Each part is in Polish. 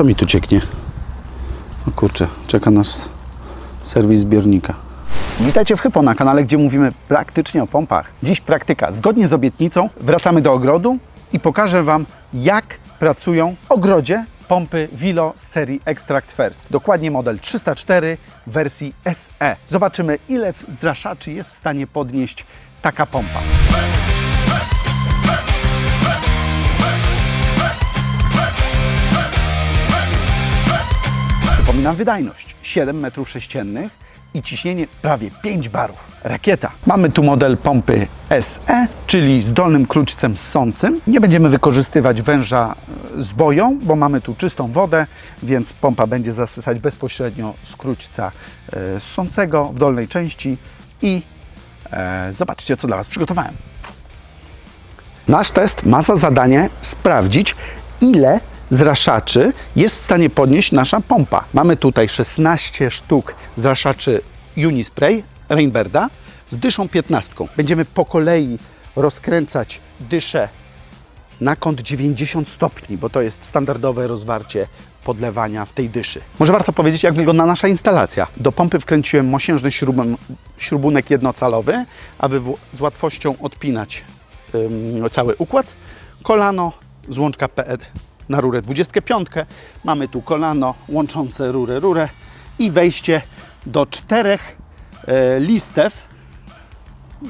Co mi tu cieknie? O kurczę, czeka nas serwis zbiornika. Witajcie w Hypo na kanale, gdzie mówimy praktycznie o pompach. Dziś praktyka. Zgodnie z obietnicą wracamy do ogrodu i pokażę Wam, jak pracują w ogrodzie pompy Vilo z serii Extract First. Dokładnie model 304 w wersji SE. Zobaczymy, ile zraszaczy jest w stanie podnieść taka pompa. Przypominam wydajność 7 m3 i ciśnienie prawie 5 barów. Rakieta. Mamy tu model pompy SE, czyli z dolnym kruczcem ssącym. Nie będziemy wykorzystywać węża e, z boją, bo mamy tu czystą wodę, więc pompa będzie zasysać bezpośrednio z kruczca e, ssącego w dolnej części i e, zobaczcie, co dla Was przygotowałem. Nasz test ma za zadanie sprawdzić, ile zraszaczy jest w stanie podnieść nasza pompa. Mamy tutaj 16 sztuk zraszaczy Unispray Rainbirda z dyszą 15. Będziemy po kolei rozkręcać dyszę na kąt 90 stopni, bo to jest standardowe rozwarcie podlewania w tej dyszy. Może warto powiedzieć, jak wygląda nasza instalacja. Do pompy wkręciłem mosiężny śrubunek jednocalowy, aby w, z łatwością odpinać ym, cały układ. Kolano, złączka PE na rurę 25. Mamy tu kolano łączące rurę, rurę i wejście do czterech e, listew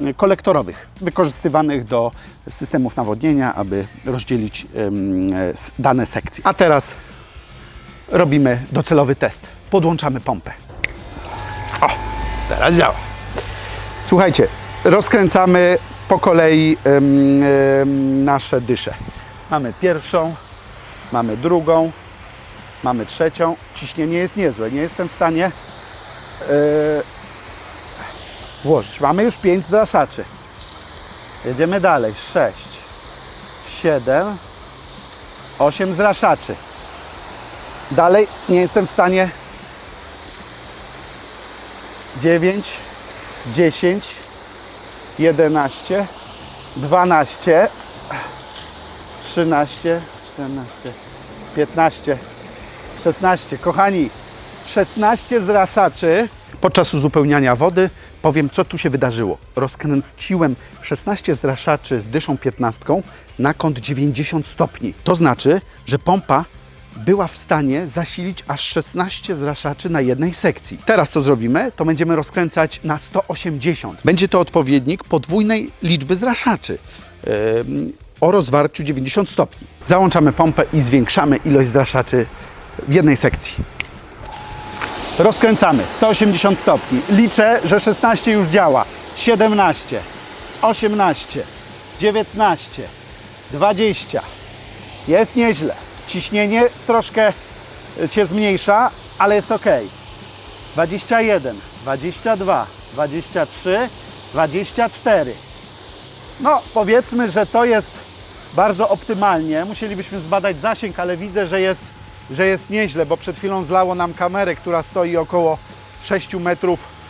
e, kolektorowych wykorzystywanych do systemów nawodnienia, aby rozdzielić e, dane sekcje. A teraz robimy docelowy test. Podłączamy pompę. O, teraz działa. Słuchajcie, rozkręcamy po kolei nasze dysze. Mamy pierwszą, mamy drugą, mamy trzecią. Ciśnienie jest niezłe. Nie jestem w stanie e, włożyć. Mamy już pięć zraszaczy. Jedziemy dalej. Sześć, siedem, osiem zraszaczy. Dalej nie jestem w stanie 9, 10, 11, 12, 13, 14, 15, 16. Kochani, 16 zraszaczy. Podczas uzupełniania wody powiem, co tu się wydarzyło. Rozkręciłem 16 zraszaczy z dyszą 15 na kąt 90 stopni. To znaczy, że pompa była w stanie zasilić aż 16 zraszaczy na jednej sekcji. Teraz co zrobimy? To będziemy rozkręcać na 180. Będzie to odpowiednik podwójnej liczby zraszaczy. Ym, o rozwarciu 90 stopni. Załączamy pompę i zwiększamy ilość zraszaczy w jednej sekcji. Rozkręcamy 180 stopni. Liczę, że 16 już działa. 17, 18, 19, 20. Jest nieźle. Ciśnienie troszkę się zmniejsza, ale jest ok. 21, 22, 23, 24. No, powiedzmy, że to jest bardzo optymalnie. Musielibyśmy zbadać zasięg, ale widzę, że jest, że jest nieźle, bo przed chwilą zlało nam kamerę, która stoi około 6 metrów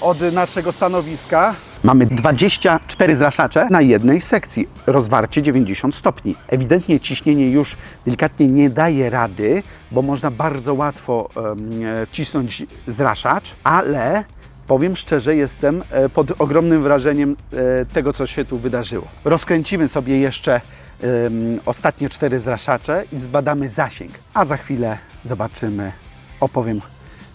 od naszego stanowiska. Mamy 24 zraszacze na jednej sekcji, rozwarcie 90 stopni. Ewidentnie ciśnienie już delikatnie nie daje rady, bo można bardzo łatwo wcisnąć zraszacz, ale Powiem szczerze, jestem e, pod ogromnym wrażeniem e, tego, co się tu wydarzyło. Rozkręcimy sobie jeszcze ostatnie cztery zraszacze i zbadamy zasięg. A za chwilę zobaczymy, opowiem,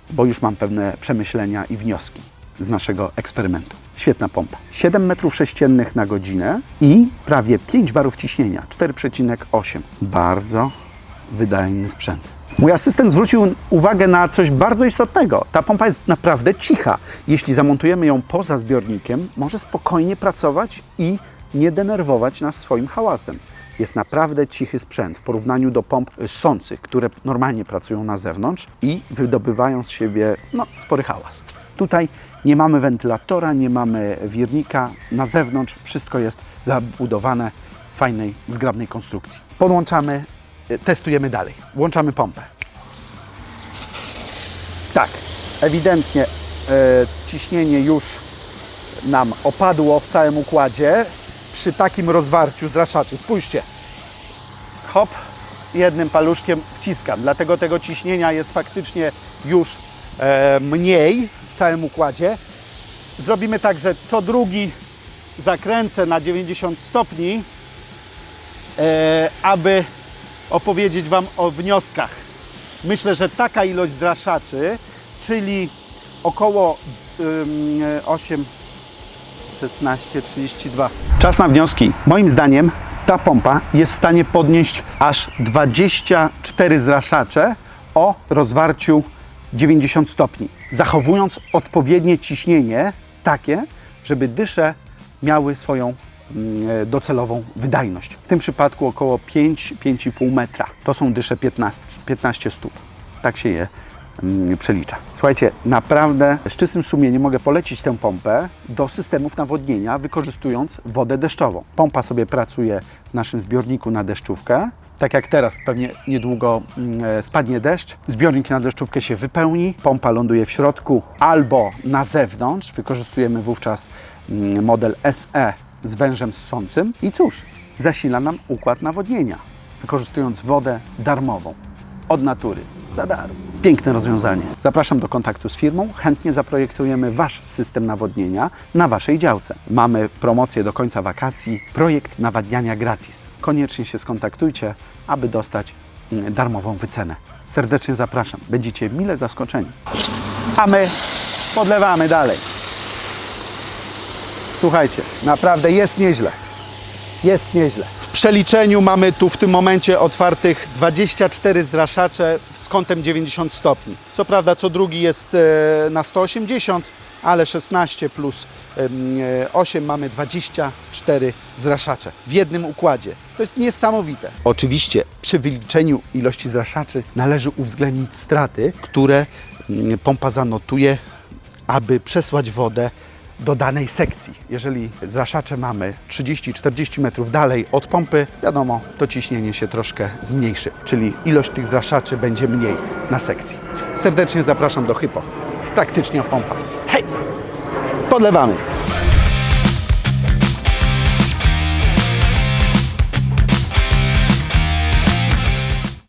bo już mam pewne przemyślenia i wnioski z naszego eksperymentu. Świetna pompa. 7 metrów sześciennych na godzinę i prawie 5 barów ciśnienia, 4,8. Bardzo wydajny sprzęt. Mój asystent zwrócił uwagę na coś bardzo istotnego. Ta pompa jest naprawdę cicha. Jeśli zamontujemy ją poza zbiornikiem, może spokojnie pracować i nie denerwować nas swoim hałasem. Jest naprawdę cichy sprzęt w porównaniu do pomp sących, które normalnie pracują na zewnątrz i wydobywają z siebie no, spory hałas. Tutaj nie mamy wentylatora, nie mamy wirnika. Na zewnątrz wszystko jest zabudowane w fajnej, zgrabnej konstrukcji. Podłączamy testujemy dalej. Włączamy pompę. Tak, ewidentnie e, ciśnienie już nam opadło w całym układzie przy takim rozwarciu zraszaczy. Spójrzcie. Hop, jednym paluszkiem wciskam. Dlatego tego ciśnienia jest faktycznie już e, mniej w całym układzie. Zrobimy tak, że co drugi zakręcę na 90 stopni, e, aby opowiedzieć Wam o wnioskach. Myślę, że taka ilość zraszaczy, czyli około ym, 8, 16, 32. Czas na wnioski. Moim zdaniem ta pompa jest w stanie podnieść aż 24 zraszacze o rozwarciu 90 stopni, zachowując odpowiednie ciśnienie takie, żeby dysze miały swoją docelową wydajność. W tym przypadku około 5-5,5 metra. To są dysze 15, 15 stóp. Tak się je mm, przelicza. Słuchajcie, naprawdę z czystym sumieniem mogę polecić tę pompę do systemów nawodnienia, wykorzystując wodę deszczową. Pompa sobie pracuje w naszym zbiorniku na deszczówkę. Tak jak teraz, pewnie niedługo mm, e, spadnie deszcz, zbiornik na deszczówkę się wypełni, pompa ląduje w środku albo na zewnątrz. Wykorzystujemy wówczas mm, model SE z wężem ssącym i cóż, zasila nam układ nawodnienia, wykorzystując wodę darmową od natury, za darmo. Piękne rozwiązanie. Zapraszam do kontaktu z firmą. Chętnie zaprojektujemy Wasz system nawodnienia na Waszej działce. Mamy promocję do końca wakacji. Projekt nawadniania gratis. Koniecznie się skontaktujcie, aby dostać mm, darmową wycenę. Serdecznie zapraszam. Będziecie mile zaskoczeni. A my podlewamy dalej. Słuchajcie, naprawdę jest nieźle. Jest nieźle. W przeliczeniu mamy tu w tym momencie otwartych 24 zraszacze z kątem 90 stopni. Co prawda co drugi jest e, na 180, ale 16 plus em, e, 8 mamy 24 zraszacze w jednym układzie. To jest niesamowite. Oczywiście przy wyliczeniu ilości zraszaczy należy uwzględnić straty, które mm, pompa zanotuje, aby przesłać wodę do danej sekcji. Jeżeli zraszacze mamy 30-40 metrów dalej od pompy, wiadomo, to ciśnienie się troszkę zmniejszy, czyli ilość tych zraszaczy będzie mniej na sekcji. Serdecznie zapraszam do Hypo. Praktycznie o pompach. Hej! Podlewamy.